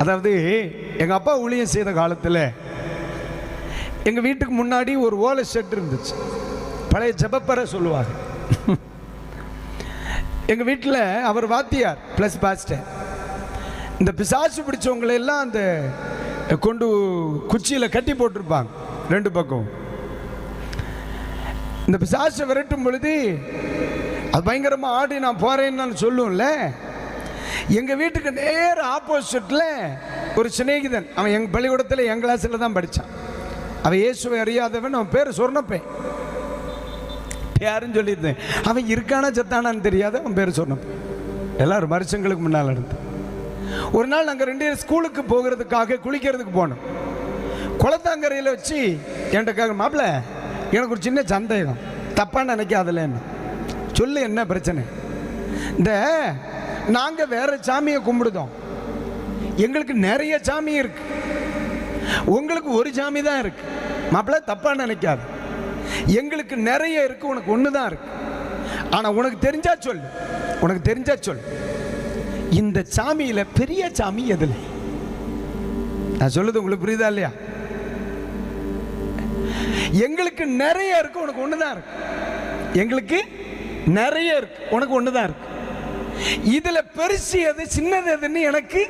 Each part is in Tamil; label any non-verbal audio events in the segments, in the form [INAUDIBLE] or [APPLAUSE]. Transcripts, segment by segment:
அதாவது எங்கள் அப்பா ஊழியம் செய்த காலத்தில் எங்கள் வீட்டுக்கு முன்னாடி ஒரு ஓலை செட் இருந்துச்சு. பழைய ஜபப்பறை சொல்லுவாங்க. [LAUGHS] எங்கள் வீட்டில் அவர் வாத்தியார் ப்ளஸ் பாஸ்டர் இந்த பிசாசு பிடிச்சவங்களெல்லாம் அந்த கொண்டு குச்சியில் கட்டி போட்டிருப்பாங்க ரெண்டு பக்கம். இந்த பிசாசை விரட்டும் பொழுது அது பயங்கரமாக ஆடி நான் போகிறேன்னு நான் சொல்லும்ல எங்கள் வீட்டுக்கு நேர் ஆப்போசிட்டில் ஒரு சிநேகிதன். அவன் எங்கள் பள்ளிக்கூடத்தில் என் கிளாஸில் தான் படித்தான் அவன் இயேசுவை அறியாதவன் அவன் பேர் சொர்ணப்பேன். யாருன்னு சொல்லியிருந்தேன். அவன் இருக்கானா செத்தானான்னு தெரியாத அவன் பேர் சொர்ணப்பேன். எல்லாரும் வருஷங்களுக்கு முன்னால் நடந்து ஒரு நாள் நாங்கள் ரெண்டு பேரும் ஸ்கூலுக்கு போகிறதுக்காக குளிக்கிறதுக்கு போனோம். குளத்தாங்கரையில் வச்சு என்கிட்ட மாப்பிள்ள எனக்கு ஒரு சின்ன சந்தேகம். தப்பாக நினைக்காதலன்னு. சொல்லு என்ன பிரச்சனை? இந்த நாங்கள் வேற சாமியை கும்பிடுதோம். எங்களுக்கு நிறைய சாமி இருக்கு. உங்களுக்கு ஒரு சாமி தான் இருக்கு. மாப்பிள்ள தப்பாக நினைக்காது. எங்களுக்கு நிறைய இருக்கு உனக்கு ஒன்று தான் இருக்கு. ஆனால் உனக்கு தெரிஞ்சா சொல் உனக்கு தெரிஞ்சா சொல் இந்த சாமியில பெரிய சாமி எதில்? நான் சொல்லுது உங்களுக்கு புரியுதா இல்லையா? எங்களுக்கு நிறைய இருக்கு உனக்கு ஒன்று தான் இருக்கு. எங்களுக்கு நிறைய இருக்கு உனக்கு ஒன்று தான் இருக்கு. இதுல பெருசு எது சின்னது எதுன்னு எனக்கு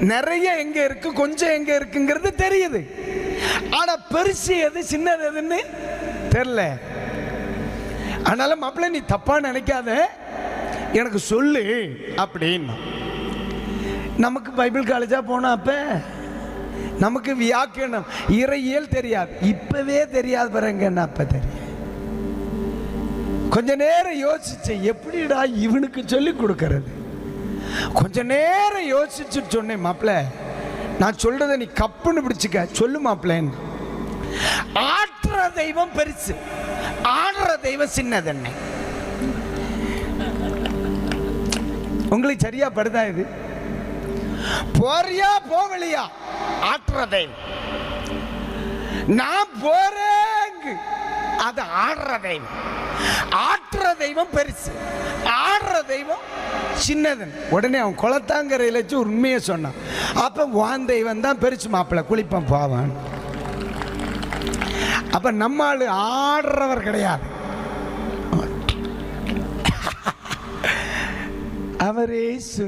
நிறைய எங்க இருக்கு கொஞ்சம் எங்க இருக்குங்கிறது தெரியுது. ஆனா பெருசு எது சின்னது எதுன்னு தெரியல. அதனால மாப்பிள்ள நீ தப்பா நினைக்காத. எனக்கு சொல்லு அப்படின்னு. நமக்கு பைபிள் காலேஜா போனோம் அப்ப நமக்கு வியாக்கியணம் இறையியல் தெரியாது. இப்பவே தெரியாது பாருங்க என்ன அப்ப தெரியும்? கொஞ்ச நேரம் யோசிச்சு எப்படிடா இவனுக்கு சொல்லி கொடுக்கறது? கொஞ்ச நேரம் யோசிச்சு சொன்னேன் மாப்பிள்ள நான் சொல்றத நீ கப்புன்னு பிடிச்சிக்க. சொல்லு மாப்பிள்ளன்னு ஆற்ற தெய்வம் பெருசு. ஆடுற தெய்வம் சின்னதென்ன உங்களுக்கு சரியா படுதா இது? போறியா போகலையா? ஆற்ற தெய்வம். நான் போறேங்க. அது ஆடுற தெய்வம். ஆற்ற தெய்வம் பெருசு. ஆடுற தெய்வம் சின்னதன் உடனே அவன் குளத்தாங்கரையில் வச்சு உண்மையை சொன்னான். அப்போ வான் தெய்வம் தான் பெருசு மாப்பிள்ளை. குளிப்பம் போவான். அப்போ நம்ம ஆள் ஆடுறவர் கிடையாது. அவரே சு